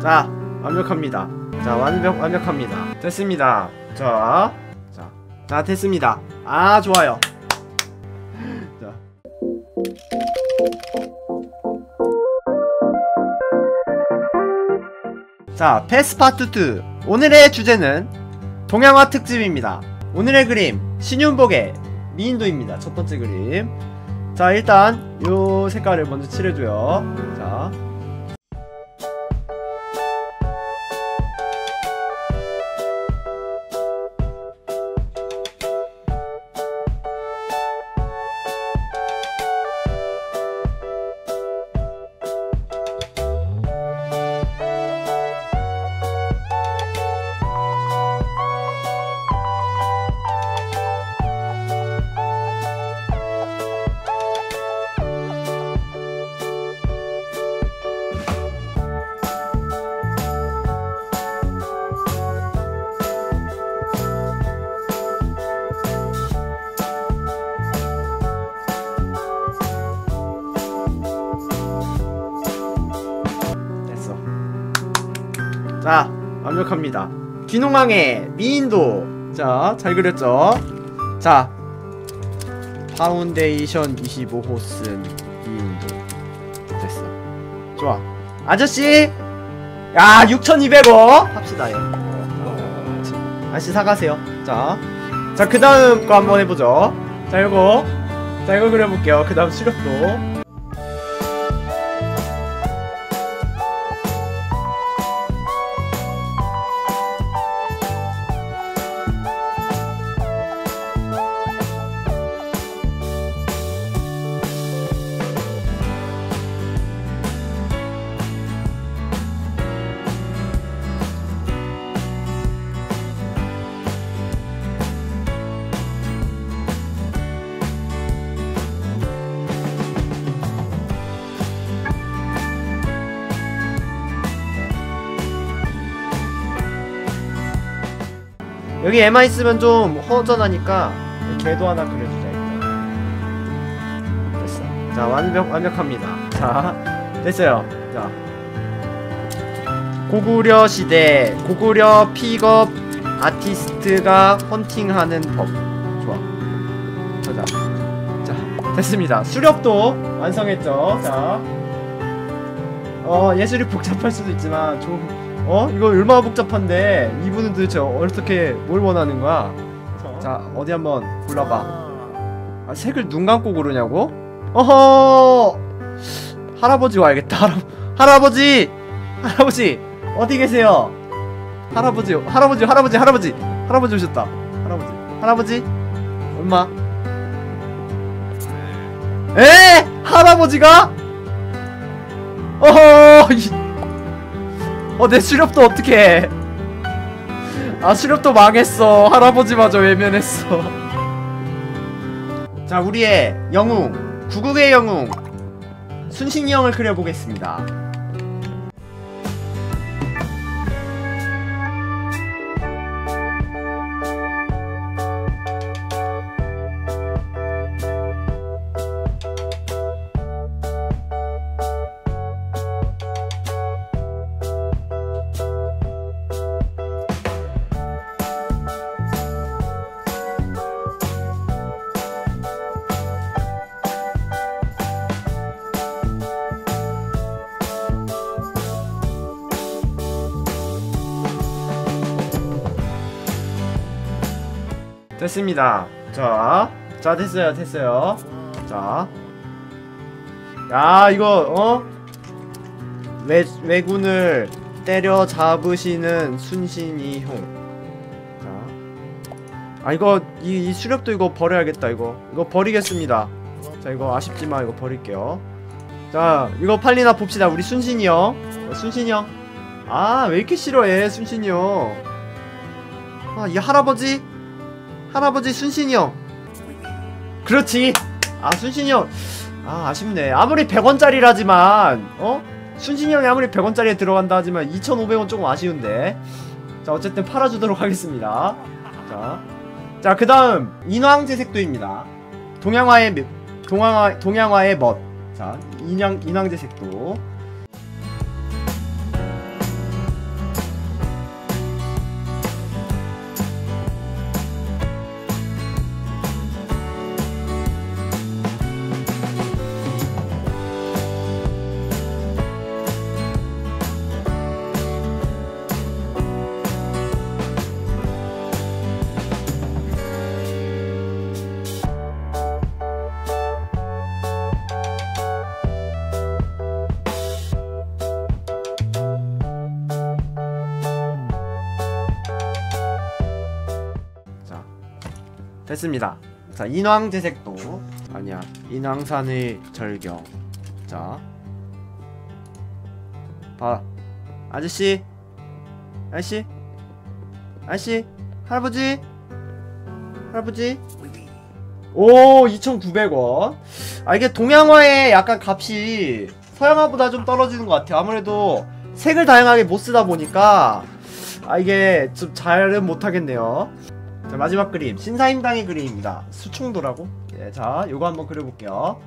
자 완벽합니다. 자 완벽 완벽합니다. 됐습니다. 자, 자, 자 됐습니다. 아 좋아요. 자. 자 패스파트 2 오늘의 주제는 동양화 특집입니다. 오늘의 그림 신윤복의 미인도입니다. 첫 번째 그림. 자 일단 요 색깔을 먼저 칠해줘요. 자 자, 완벽합니다. 귀농왕의 미인도. 자, 잘 그렸죠? 자, 파운데이션 25호 쓴 미인도. 됐어. 좋아. 아저씨! 야, 6,200원! 합시다, 요 아저씨 사가세요. 자. 자, 그 다음 거 한번 해보죠. 자, 이거. 자, 이거 그려볼게요. 그 다음 수력도. 여기 에마 있으면 좀 허전하니까 개도 하나 그려주자 일단. 됐어. 자 완벽 완벽합니다. 자 됐어요. 자. 고구려 시대. 고구려 픽업 아티스트가 헌팅하는 법. 좋아. 가자. 자 됐습니다. 수렵도 완성했죠. 자. 어, 예술이 복잡할 수도 있지만 좀 어? 이거 얼마나 복잡한데 이분은 도대체 어떻게 뭘 원하는 거야? 자 어디 한번 골라봐 아, 색을 눈 감고 고르냐고? 어허 할아버지 와야겠다 할아, 할아버지 할아버지 어디 계세요? 할아버지 할아버지 할아버지 할아버지 할아버지 오셨다 할아버지 할아버지 얼마? 에 할아버지가? 어허 이- 어, 내 수렵도 어떡해. 아, 수렵도 망했어. 할아버지마저 외면했어. 자, 우리의 영웅. 구국의 영웅. 순신이 형을 그려보겠습니다. 됐습니다. 자, 자 됐어요, 됐어요. 자, 야 이거 어 외 외군을 때려 잡으시는 순신이 형. 자, 아 이거 이, 이 수렵도 이거 버려야겠다 이거 이거 버리겠습니다. 자 이거 아쉽지만 이거 버릴게요. 자 이거 팔리나 봅시다 우리 순신이 형. 어, 순신이 형. 아왜 이렇게 싫어해 순신이 형. 아이 할아버지 할아버지 순신이 형 그렇지. 아 순신이 형아 아쉽네. 아무리 100원짜리라지만 어? 순신이 형이 아무리 100원짜리에 들어간다 하지만 2,500원 조금 아쉬운데. 자 어쨌든 팔아주도록 하겠습니다. 자, 자 그 다음 인왕제 색도입니다. 동양화의 미- 동양화, 동양화의 멋. 자, 인왕, 인왕제 색도 됐습니다. 자, 인왕제색도 아니야. 인왕산의 절경. 자, 봐, 아저씨, 아저씨, 아저씨, 할아버지, 할아버지. 오, 2,900원. 아 이게 동양화의 약간 값이 서양화보다 좀 떨어지는 것 같아요. 아무래도 색을 다양하게 못 쓰다 보니까 아 이게 좀 잘은 못하겠네요. 자 마지막 그림 신사임당의 그림입니다. 수충도라고? 예, 자 요거 한번 그려볼게요.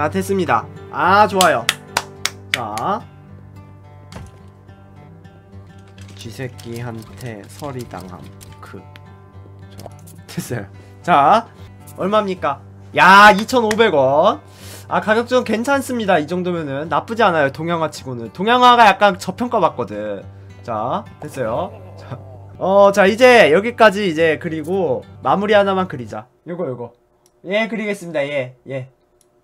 자 됐습니다. 아 좋아요. 자 쥐새끼한테 설이 당함 그 좋아 됐어요. 자 얼마입니까? 야 2,500원. 아 가격 좀 괜찮습니다. 이 정도면은 나쁘지 않아요. 동양화 치고는 동양화가 약간 저평가 받거든. 자 됐어요. 자, 어, 자 이제 여기까지 이제 그리고 마무리 하나만 그리자. 요거 요거. 예 그리겠습니다. 예 예.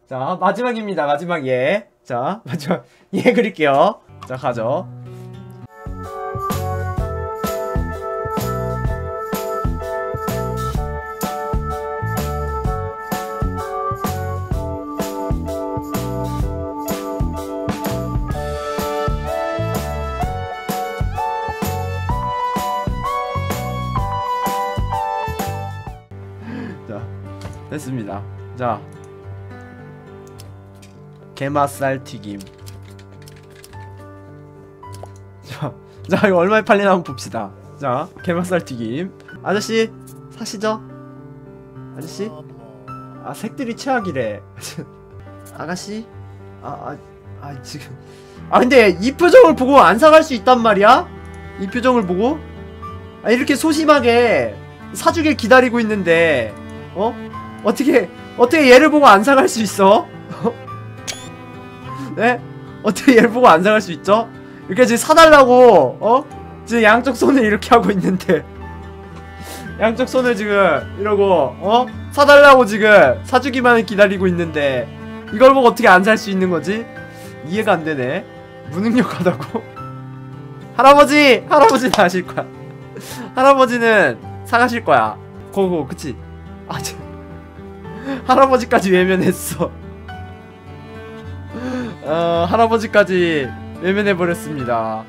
자 마지막입니다. 마지막 예자 마지막 예 그릴게요. 자 가죠. 자 됐습니다. 자 게맛살 튀김 자, 자 이거 얼마에 팔리나 한번 봅시다 자 게맛살 튀김 아저씨 사시죠? 아저씨? 아 색들이 최악이래 아가씨? 아, 아, 아 지금 아 근데 이 표정을 보고 안 사갈 수 있단 말이야? 이 표정을 보고? 아 이렇게 소심하게 사주길 기다리고 있는데 어? 어떻게 어떻게 얘를 보고 안 사갈 수 있어? 네? 어떻게 얘를 보고 안 사갈 수 있죠? 이렇게 지금 사달라고 어? 지금 양쪽 손을 이렇게 하고 있는데 양쪽 손을 지금 이러고 어? 사달라고 지금 사주기만을 기다리고 있는데 이걸 보고 어떻게 안 살 수 있는 거지? 이해가 안 되네 무능력하다고? 할아버지! 할아버지는 아실 거야 할아버지는 사가실 거야 고고 그치? 아 참. 할아버지까지 외면했어 어, 할아버지까지 외면해버렸습니다